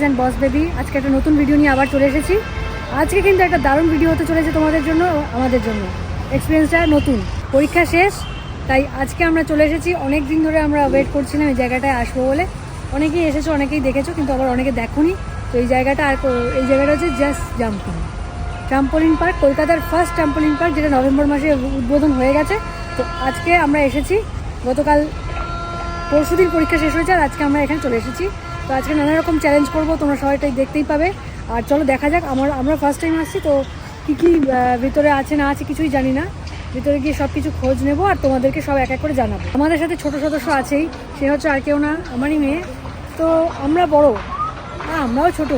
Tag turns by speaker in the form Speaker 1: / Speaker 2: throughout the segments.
Speaker 1: ফিজিস and boss baby আজকে একটা নতুন ভিডিও নিয়ে আবার চলে এসেছি। আজকে কিন্তু একটা দারুণ ভিডিও হতে চলেছে তোমাদের জন্য আমাদের জন্য। এক্সপিরিয়েন্সটা নতুন। পরীক্ষা শেষ। তাই আজকে আমরা চলে এসেছি। অনেক দিন ধরে আমরা ওয়েট করছিলাম এই জায়গাটায় আসব বলে। অনেকেই এসেছ, অনেকেই দেখেছ, কিন্তু আবার অনেকে দেখোনি। তো এই জায়গাটা আর এই জায়গাটা হচ্ছে জাস্ট জাম্পিং ট্রাম্পোলিন পার্ক কলকাতার ফার্স্ট ট্রাম্পোলিন পার্ক যেটা নভেম্বর মাসে উদ্বোধন হয়ে গেছে। তো আজকে আমরা এসেছি। গতকাল পরশুদিন পরীক্ষা শেষ হয়েছে আর আজকে আমরা এখানে চলে এসেছি। তো আজকে নানা রকম চ্যালেঞ্জ করব, তোমরা সবাইটাই দেখতেই পাবে। আর চলো দেখা যাক, আমার, আমরা ফার্স্ট টাইম আসছি, তো কী কী ভিতরে আছে না আছে কিছুই জানি না। ভিতরে গিয়ে সব কিছু খোঁজ নেব আর তোমাদেরকে সব এক এক করে জানাব। আমাদের সাথে ছোট সদস্য আছেই, সে হচ্ছে আর কেউ না, আমারই মেয়ে। তো আমরা বড়। হ্যাঁ আমরাও ছোট।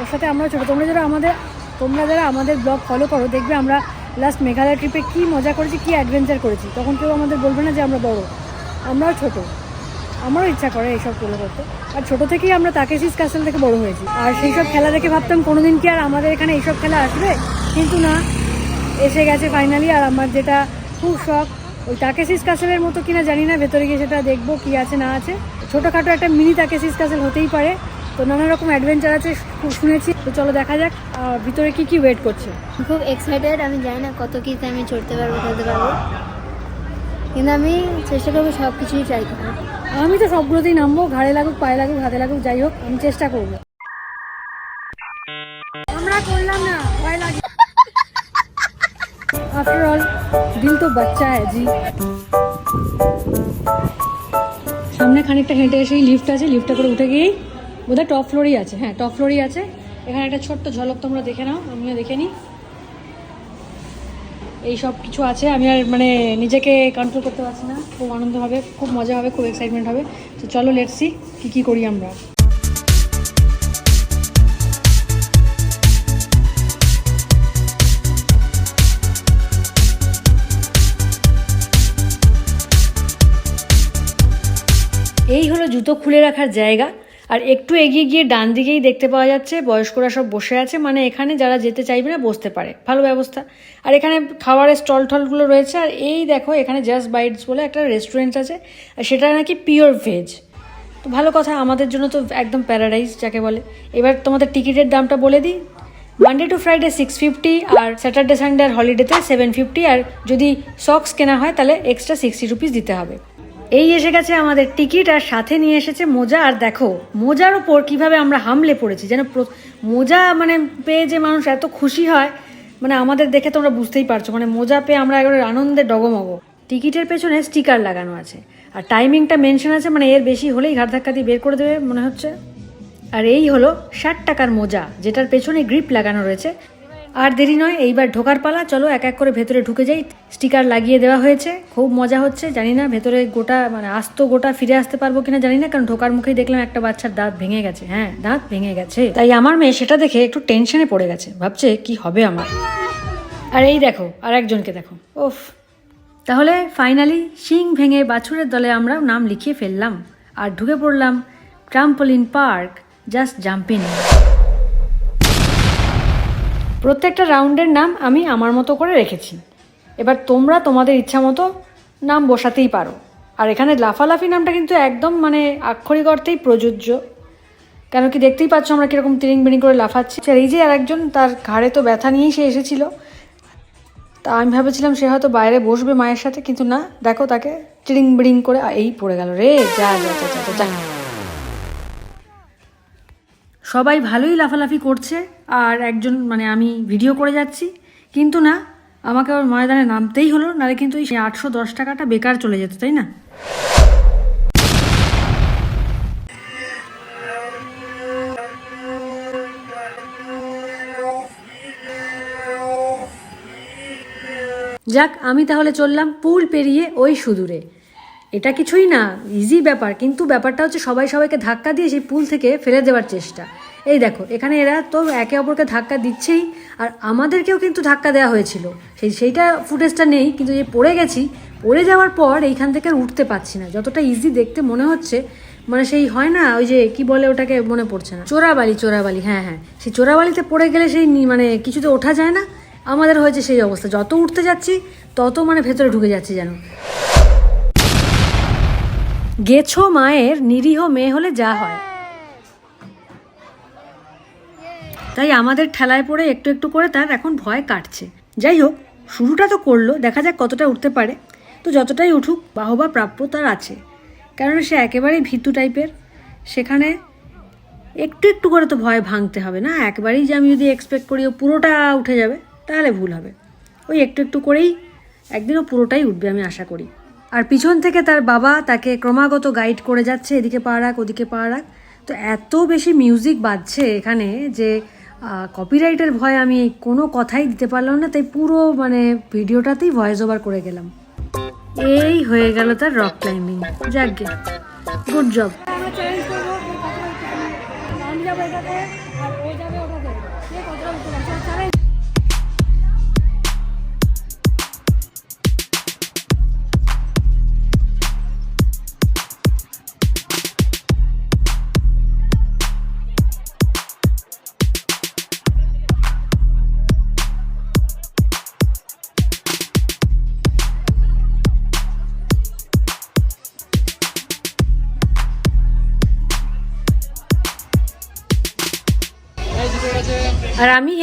Speaker 1: ওর সাথে আমরাও ছোট। তোমরা যারা আমাদের, তোমরা যারা আমাদের ব্লগ ফলো করো, দেখবে আমরা লাস্ট মেঘালয় ট্রিপে কী মজা করেছি, কী অ্যাডভেঞ্চার করেছি। তখন কেউ আমাদের বলবে না যে আমরা বড়। আমরাও ছোট। আমারও ইচ্ছা করে এইসব করে করতে আর ছোটো থেকেই আমরা তাকেশিস ক্যাসেল থেকে বড় হয়েছি। আর সেই সব খেলা দেখে ভাবতাম কোনোদিন কি আর আমাদের এখানে এইসব খেলা আসবে? কিন্তু না, এসে গেছে ফাইনালি আর আমার যেটা খুব শখ, ওই তাকেশিস ক্যাসেলের মতো কিনা জানি না, ভেতরে গিয়ে সেটা দেখব কি আছে না আছে। ছোটোখাটো একটা মিনি তাকেশিস ক্যাসেল হতেই পারে। তো নানা রকম অ্যাডভেঞ্চার আছে শু- শুনেছি। তো চলো দেখা যাক ভিতরে কি কি ওয়েট করছে।
Speaker 2: খুব এক্সাইটেড আমি জানি না কত কিছু আমি চড়তে পারব, খেলতে পারব। কিন্তু আমি চেষ্টা করব সব কিছুই ট্রাই করার।
Speaker 1: আমি তো সবগুলোতেই নামবো ঘাড়ে লাগুক পায়ে লাগুক হাতে লাগুক যাই হোক আমি চেষ্টা করব আমরা করলাম না ভয় লাগে आफ्टर ऑल दिल तो बच्चा है जी সামনে খানিকটা হেঁটে এসেই লিফট আছে লিফটে করে উঠে গিয়েই বোধহয় টপ ফ্লোরই আছে হ্যাঁ টপ ফ্লোরই আছে এখানে একটা ছোট্ট ঝলক তোমরা দেখে নাও আমিও দেখে নিই এই সব কিছু আছে। আমি আর মানে নিজেকে কন্ট্রোল করতে পারছি না। খুব আনন্দ হবে, খুব মজা হবে, খুব এক্সাইটমেন্ট হবে। তো চলো লেটসি কী কী করি আমরা। এই হলো জুতো খুলে রাখার জায়গা। আর একটু এগিয়ে গিয়ে ডান দিকেই দেখতে পাওয়া যাচ্ছে, বয়স্করা সব বসে আছে মানে এখানে যারা যেতে চাইবে না বসতে পারে। ভালো ব্যবস্থা। আর এখানে খাবারের স্টল টলগুলো রয়েছে, আর এই দেখো এখানে জাস্ট বাইটস বলে একটা রেস্টুরেন্ট আছে, আর সেটা নাকি পিওর ভেজ তো ভালো কথা, আমাদের জন্য তো একদম প্যারাডাইজ যাকে বলে। এবার তোমাদের টিকিটের দামটা বলে দিই। Monday to Friday six fifty R Saturday Sunday আর হলিডেতে সেভেন ফিফটি আর যদি সক্স কেনা হয় তাহলে এক্সট্রা সিক্সটি রুপিস দিতে হবে। এই এসে গেছে আমাদের টিকিট, আর সাথে নিয়ে এসেছে মোজা। আর দেখো, মোজার ওপর কীভাবে আমরা হামলে পড়েছি, যেন মোজা মানে পেয়ে যে মানুষ এত খুশি হয় মানে আমাদের দেখে তোমরা বুঝতেই পারছ। মানে মোজা পেয়ে আমরা একেবারে আনন্দে ডগমগ। টিকিটের পেছনে স্টিকার লাগানো আছে। আর টাইমিংটা মেনশন আছে মানে এর বেশি হলেই ঘাট ধাক্কা দিয়ে বের করে দেবে, মনে হচ্ছে। আর এই হলো ষাট টাকার মোজা, যেটার পেছনে গ্রিপ লাগানো রয়েছে। আর দেরি নয়, এইবার ঢোকার পালা। চলো এক এক করে ভেতরে ঢুকে যাই। স্টিকার লাগিয়ে দেওয়া হয়েছে। খুব মজা হচ্ছে, জানি না ভেতরে গোটা মানে আস্ত গোটা ফিরে আসতে পারব কিনা জানি না, কারণ ঢোকার মুখেই দেখলাম একটা বাচ্চার দাঁত ভেঙে গেছে। হ্যাঁ দাঁত ভেঙে গেছে। তাই আমার মেয়ে সেটা দেখে একটু টেনশনে পড়ে গেছে। ভাবছে, কি হবে আমার? আর এই দেখো, আর একজনকে দেখো। ওফ। তাহলে ফাইনালি শিং ভেঙে বাছুরের দলে আমরা নাম লিখিয়ে ফেললাম। আর ঢুকে পড়লাম ট্রাম্পলিন পার্ক, জাস্ট জাম্পিং। প্রত্যেকটা রাউন্ডের নাম আমি আমার মতো করে রেখেছি। এবার তোমরা তোমাদের ইচ্ছা মতো নাম বসাতেই পারো। আর এখানে লাফালাফি নামটা কিন্তু একদম মানে আক্ষরিক অর্থেই প্রযোজ্য। কেন কি দেখতেই পাচ্ছ আমরা কীরকম তিরিং বিড়িং করে লাফাচ্ছি। আর এই যে আরেকজন তার ঘাড়ে তো ব্যথা নিয়েই সে এসেছিল। তা আমি ভেবেছিলাম সে হয়তো বাইরে বসবে মায়ের সাথে কিন্তু না দেখো তাকে চিড়িং বিড়িং করে এই পড়ে গেল রে। যা যা যা, যা, যা। সবাই ভালোই লাফালাফি করছে আর একজন মানে আমি ভিডিও করে যাচ্ছি। কিন্তু না, আমাকে ওর ময়দানে নামতেই হলো, নাহলে কিন্তু এই আটশো দশ টাকাটা বেকার চলে যেত, তাই না? যাক, আমি তাহলে চললাম পুল পেরিয়ে ওই সুদূরে। এটা কিছুই না ইজি ব্যাপার, কিন্তু ব্যাপারটা হচ্ছে সবাই সবাইকে ধাক্কা দিয়ে সেই পুল থেকে ফেলে দেওয়ার চেষ্টা। এই দেখো, এখানে এরা তো একে অপরকে ধাক্কা দিচ্ছেই, আর আমাদেরকেও কিন্তু ধাক্কা দেওয়া হয়েছিল। সেই, সেইটা ফুটেজটা নেই, কিন্তু যে পড়ে গেছি, পড়ে যাওয়ার পর এইখান থেকে উঠতে পারছি না। যতটা ইজি দেখতে মনে হচ্ছে মানে সেই হয় না, ওই যে কি বলে ওটাকে মনে পড়ছে না। চোরাবালি চোরাবালি হ্যাঁ হ্যাঁ। সেই চোরাবালিতে পড়ে গেলে সেই মানে কিছুতে ওঠা যায় না, আমাদের হয়েছে সেই অবস্থা। যত উঠতে যাচ্ছি, তত মানে ভেতরে ঢুকে যাচ্ছি যেন। গেছো মায়ের নিরীহ মেয়ে হলে যা হয়। তাই আমাদের ঠেলায় পড়ে একটু একটু করে তার এখন ভয় কাটছে। যাই হোক, শুরুটা তো করল, দেখা যাক কতটা উঠতে পারে। তো যতটাই উঠুক, বাহবা প্রাপ্য তার আছে। কারণ সে একেবারেই ভীতু টাইপের। সেখানে একটু একটু করে তো ভয় ভাঙতে হবে না? একবারেই যে আমি যদি এক্সপেক্ট করি ও পুরোটা উঠে যাবে, তাহলে ভুল হবে। ওই একটু একটু করেই একদিনও পুরোটাই উঠবে আমি আশা করি। আর পিছন থেকে তার বাবা তাকে ক্রমাগত গাইড করে যাচ্ছে, এদিকে পা রাখ, ওদিকে পা রাখ। তো এত বেশি মিউজিক বাজছে এখানে যে কপিরাইটের ভয় আমি কোনো কথাই দিতে পারলাম না, তাই পুরো মানে ভিডিওটাতেই ভয়েস ওভার করে গেলাম। এই হয়ে গেল তার রক ক্লাইম্বিং যাকগে গুড জব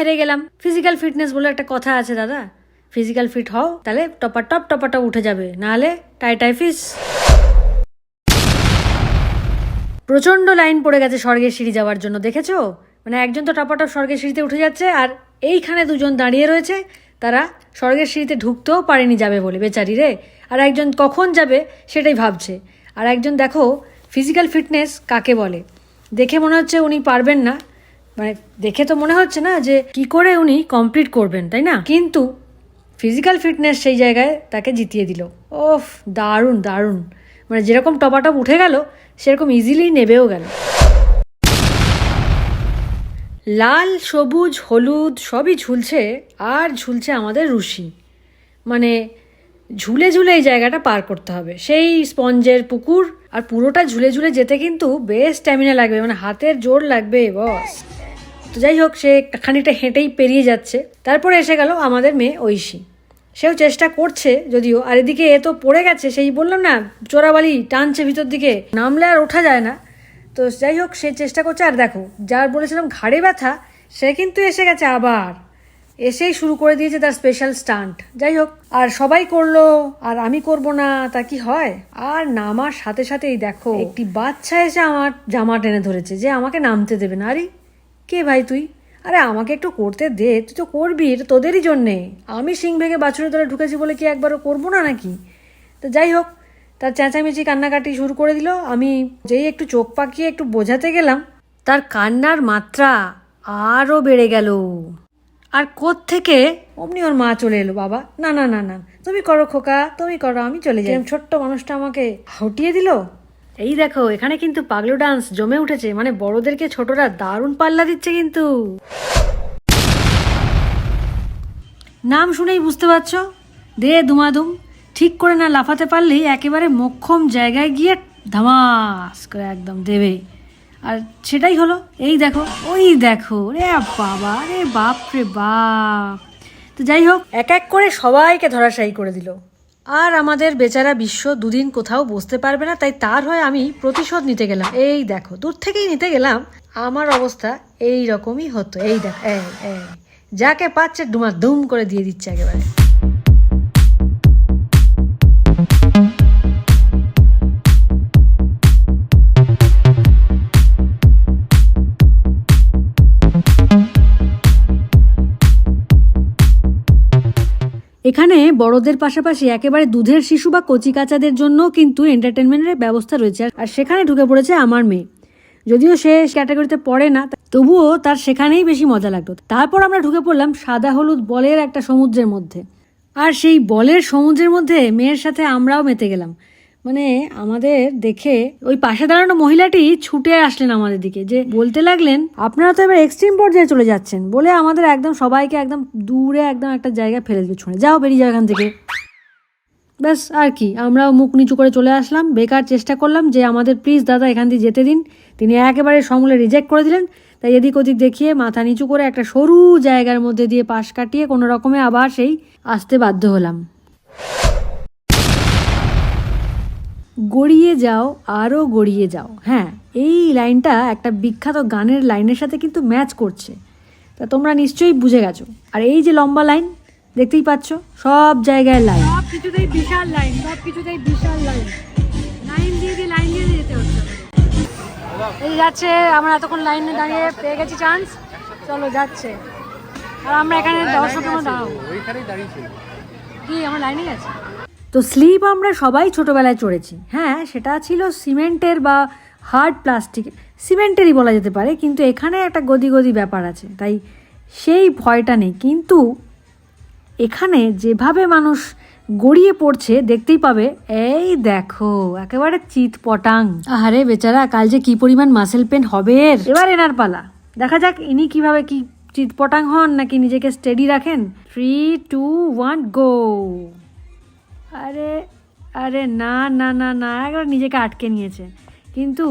Speaker 1: হেরে গেলাম। ফিজিক্যাল ফিটনেস বলে একটা কথা আছে দাদা। ফিজিক্যাল ফিট হও, তাহলে টপা টপ টপাটা উঠে যাবে। নাহলে টাই টাই ফিস। প্রচণ্ড লাইন পড়ে গেছে স্বর্গের সিঁড়ি যাওয়ার জন্য, দেখেছ? মানে একজন তো টপাটপ স্বর্গের সিঁড়িতে উঠে যাচ্ছে, আর এইখানে দুজন দাঁড়িয়ে রয়েছে। তারা স্বর্গের সিঁড়িতে ঢুকতেও পারেনি যাবে বলে, বেচারি রে। আর একজন কখন যাবে সেটাই ভাবছে। আর একজন দেখো ফিজিক্যাল ফিটনেস কাকে বলে? দেখে মনে হচ্ছে উনি পারবেন না। মানে দেখে তো মনে হচ্ছে না যে কি করে উনি কমপ্লিট করবেন, তাই না? কিন্তু ফিজিক্যাল ফিটনেস সেই জায়গায় তাকে জিতিয়ে দিল। ওফ, দারুণ দারুণ। মানে যেরকম টপাটপ উঠে গেল, সেরকম ইজিলি নেবেও গেল। লাল, সবুজ, হলুদ, সবই ঝুলছে, আর ঝুলছে আমাদের রুশি। মানে ঝুলে ঝুলে এই জায়গাটা পার করতে হবে। সেই স্পঞ্জের পুকুর আর পুরোটা ঝুলে ঝুলে যেতে কিন্তু বেশ স্ট্যামিনা লাগবে মানে হাতের জোর লাগবে বস তো যাই হোক, সে খানিকটা হেঁটেই পেরিয়ে যাচ্ছে। তারপরে এসে গেল আমাদের মেয়ে ঐশী। সেও চেষ্টা করছে যদিও, আর এদিকে এ তো পড়ে গেছে, সেই বললাম না, চোরাবালি টানছে ভিতর দিকে, নামলে আর ওঠা যায় না। তো যাই হোক, সে চেষ্টা করছে, আর দেখো, যার বলেছিলাম ঘাড়ে ব্যথা, সে কিন্তু এসে গেছে আবার। এসেই শুরু করে দিয়েছে তার স্পেশাল স্টান্ট যাই হোক, আর সবাই করল, আর আমি করব না, তা কি হয়? আর নামার সাথে সাথেই দেখো, একটি বাচ্চা এসে আমার জামা টেনে ধরেছে, যে আমাকে নামতে দেবে না। আরে কে ভাই তুই? আরে আমাকে একটু করতে দে, তুই তো করবি, এটা তোদেরই জন্যে। আমি সিং ভেঙে বাছুরের দলে ঢুকেছি বলে কি একবারও করব না নাকি? তো যাই হোক, তার চেঁচামেচি কান্নাকাটি শুরু করে দিল। আমি যেই একটু চোখ পাকিয়ে একটু বোঝাতে গেলাম, তার কান্নার মাত্রা আরও বেড়ে গেল। আর থেকে অমনি ওর মা চলে এলো, বাবা। না না না না, তুমি করো খোকা, তুমি করো, আমি চলে যাই। ছোট্ট মানুষটা আমাকে হটিয়ে দিল? এই দেখো, এখানে কিন্তু পাগলু ডান্স জমে উঠেছে। মানে বড়দেরকে ছোটরা দারুণ পাল্লা দিচ্ছে কিন্তু। নাম শুনেই বুঝতে পারছ? দে দুমাদুম। ঠিক করে না লাফাতে পারলেই একেবারে মক্ষম জায়গায় গিয়ে ধামাস করে একদম দেবে। আর সেটাই হলো, এই দেখো, ওই দেখো রে বাবা রে বাপ রে বাপ। তো যাই হোক, এক এক করে সবাইকে ধরাশায়ী করে দিল। আর আমাদের বেচারা বিশ্ব দুদিন কোথাও বসতে পারবে না, তাই তার হয় আমি প্রতিশোধ নিতে গেলাম। এই দেখো, দূর থেকেই নিতে গেলাম। আমার অবস্থা এই রকমই হতো। এই দেখো যাকে পাচ্ছে ডুমা দুম করে দিয়ে দিচ্ছে একেবারে। এখানে বড়দের পাশাপাশি একেবারে দুধের শিশু বা কচি কাচাদের জন্য কিন্তু এন্টারটেনমেন্টের ব্যবস্থা রয়েছে। আর সেখানে ঢুকে পড়েছে আমার মেয়ে। যদিও সে ক্যাটাগরিতে পড়ে না, তবুও তার সেখানেই বেশি মজা লাগতো। তারপর আমরা ঢুকে পড়লাম সাদা হলুদ বলের একটা সমুদ্রের মধ্যে। আর সেই বলের সমুদ্রের মধ্যে মেয়ের সাথে আমরাও মেতে গেলাম। মানে আমাদের দেখে ওই পাশে দাঁড়ানো মহিলাটি ছুটে আসলেন আমাদের দিকে, যে বলতে লাগলেন, আপনারা তো এবার এক্সট্রিম পর্যায়ে চলে যাচ্ছেন। বলে আমাদের একদম সবাইকে একদম দূরে একদম একটা জায়গায় ফেলে দিল ছুঁড়ে। যাও বেরিয়ে যাও এখান থেকে। ব্যাস, আর কি, আমরাও মুখ নিচু করে চলে আসলাম। বেকার চেষ্টা করলাম যে আমাদের প্লিজ দাদা এখান দিয়ে যেতে দিন। তিনি একেবারে সমূলে রিজেক্ট করে দিলেন। তাই এদিক ওদিক দেখিয়ে মাথা নিচু করে একটা সরু জায়গার মধ্যে দিয়ে পাশ কাটিয়ে কোনো রকমে আবার সেই আসতে বাধ্য হলাম। গড়িয়ে যাও আরও গড়িয়ে যাও। হ্যাঁ এই লাইনটা একটা বিখ্যাত গানের লাইনের সাথে কিন্তু ম্যাচ করছে। তা তোমরা নিশ্চয়ই বুঝে গেছো। আর এই যে লম্বা লাইন দেখতেই পাচ্ছ সব জায়গায় লাইন। সব কিছুতেই বিশাল লাইন সব কিছুতেই বিশাল লাইন। লাইন দিয়ে দিয়ে লাইন দিয়ে যেতে হচ্ছে। এই যাচ্ছে আমরা এতক্ষণ লাইনে দাঁড়িয়ে পেয়ে গেছি চান্স চলো যাচ্ছে। আর আমরা এখানে দর্শকের মতো দাঁড়াবো। কি আমার লাইনে গেছে তো স্লিপ আমরা সবাই ছোটোবেলায় চড়েছি। হ্যাঁ সেটা ছিল সিমেন্টের বা হার্ড প্লাস্টিক সিমেন্টেরই বলা যেতে পারে কিন্তু এখানে একটা গদি গদি ব্যাপার আছে তাই সেই ভয়টা নেই। কিন্তু এখানে যেভাবে মানুষ গড়িয়ে পড়ছে দেখতেই পাবে এই দেখো একেবারে চিত পটাং আহারে বেচারা কাল যে কি পরিমাণ মাসেল পেন হবে এবার এনার পালা। দেখা যাক ইনি কীভাবে কি চিত পটাং হন নাকি নিজেকে স্টেডি রাখেন। থ্রি টু ওয়ান গো আরে আরে না না না না একবার নিজেকে আটকে নিয়েছে। কিন্তু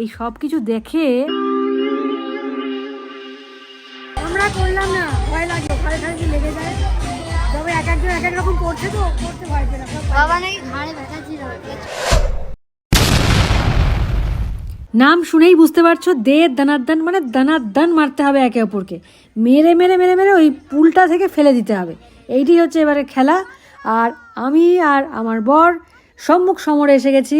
Speaker 1: এই সব কিছু দেখে আমরা করলাম না ভয় লাগে লেগে যায়। তবে এক একজন এক এক রকম পড়ছে তো করতে ভয় পেয়ে
Speaker 2: বাবা নাকি ঘাড়ে ব্যথা ছিল।
Speaker 1: নাম শুনেই বুঝতে পারছ দে দানার দান মানে দানার দান মারতে হবে একে অপরকে। মেরে মেরে মেরে মেরে ওই পুলটা থেকে ফেলে দিতে হবে। এইটি হচ্ছে এবারে খেলা। আর আমি আর আমার বর সম্মুখ সমরে এসে গেছি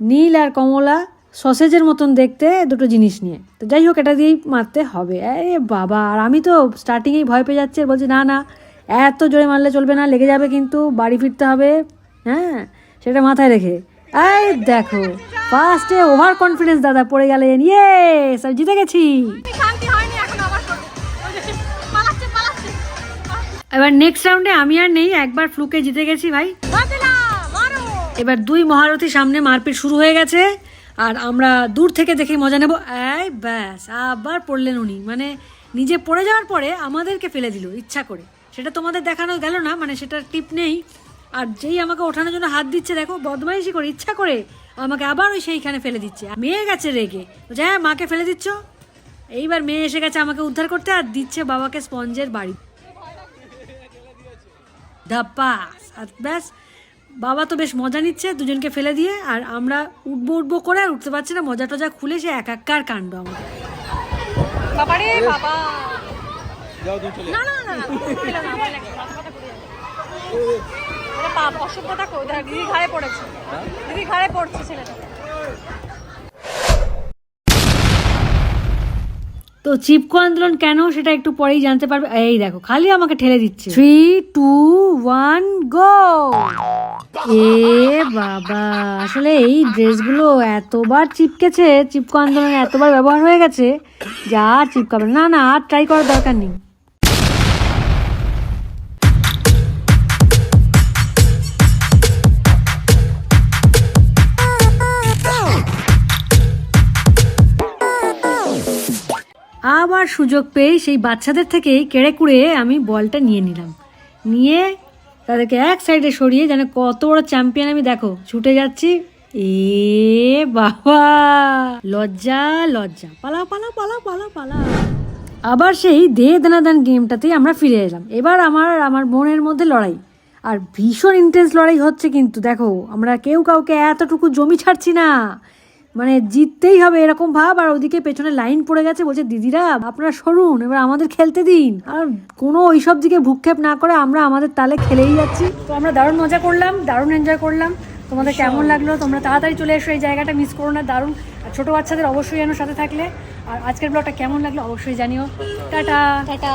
Speaker 1: নীল আর কমলা সসেজের মতন দেখতে দুটো জিনিস নিয়ে। তো যাই হোক, এটা দিয়েই মারতে হবে। আরে বাবা, আর আমি তো স্টার্টিংয়েই ভয় পেয়ে যাচ্ছি বলছি, না না, এত জোরে মারলে চলবে না, লেগে যাবে কিন্তু, বাড়ি ফিরতে হবে। হ্যাঁ সেটা মাথায় রেখে। এই দেখো ফার্স্টে ওভার কনফিডেন্স দাদা পড়ে গেলেন। ইয়ে সব জিতে গেছি। এবার নেক্সট রাউন্ডে আমি আর নেই একবার ফ্লুকে জিতে গেছি ভাই। এবার দুই মহারথী সামনে মারপিট শুরু হয়ে গেছে আর আমরা দূর থেকে দেখে মজা নেব। এই ব্যাস আবার পড়লেন উনি। মানে নিজে পড়ে যাওয়ার পরে আমাদেরকে ফেলে দিল ইচ্ছা করে। সেটা তোমাদের দেখানো গেল না মানে সেটার টিপ নেই। আর যেই আমাকে ওঠানোর জন্য হাত দিচ্ছে দেখো বদমাইশি করে ইচ্ছা করে আমাকে আবার ওই সেইখানে ফেলে দিচ্ছে। মেয়ে গেছে রেগে। বলছে, হ্যাঁ মাকে ফেলে দিচ্ছ। এইবার মেয়ে এসে গেছে আমাকে উদ্ধার করতে আর দিচ্ছে বাবাকে স্পঞ্জের বাড়ি। ধাপ্পাস আর ব্যাস বাবা তো বেশ মজা নিচ্ছে দুজনকে ফেলে দিয়ে আর আমরা উঠবো উঠবো করে আর উঠতে পারছি না মজা টজা খুলে সে এক একাকার কাণ্ড আমাদের।
Speaker 3: বাবারে বাবা। না না না পাপ, অসভ্যতা দিদি ঘাড়ে পড়েছে। দিদি ঘাড়ে পড়ছে ছেলেটা
Speaker 1: তো চিপকো আন্দোলন কেন সেটা একটু পরেই জানতে পারবে? এই দেখো, খালি আমাকে ঠেলে দিচ্ছে। থ্রি টু ওয়ান গো এ বাবা, আসলে এই ড্রেসগুলো এতবার চিপকেছে চিপকো আন্দোলন এতবার ব্যবহার হয়ে গেছে, যা চিপকাবে। না। না আর ট্রাই করার দরকার নেই। আবার সুযোগ পেয়ে সেই বাচ্চাদের থেকেই কেড়ে কুড়ে আমি বলটা নিয়ে নিলাম। নিয়ে তাদেরকে এক সাইডে সরিয়ে যেন কত বড় চ্যাম্পিয়ন আমি দেখো, ছুটে যাচ্ছি। এ বাবা! লজ্জা লজ্জা। পালা পালা পালা পালা পালা আবার সেই দে দানাদান গেমটাতেই আমরা ফিরে এলাম। এবার আমার আমার বোনের মধ্যে লড়াই। আর ভীষণ ইন্টেন্স লড়াই হচ্ছে কিন্তু, দেখো, আমরা কেউ কাউকে এতটুকু জমি ছাড়ছি না। মানে জিততেই হবে এরকম ভাব আর ওদিকে পেছনে লাইন পড়ে গেছে বলছে দিদিরা আপনারা সরুন এবার আমাদের খেলতে দিন। আর কোনো ওইসব দিকে ভূক্ষেপ না করে আমরা আমাদের তালে খেলেই যাচ্ছি। তো আমরা দারুণ মজা করলাম দারুণ এনজয় করলাম। তোমাদের কেমন লাগল? তোমরা তাড়াতাড়ি চলে এসো এই জায়গাটা মিস করো না দারুণ। আর ছোটো বাচ্চাদের অবশ্যই যেন সাথে থাকলে। আর আজকের ব্লগটা কেমন লাগল অবশ্যই জানিও। টাটা।
Speaker 2: টাটা।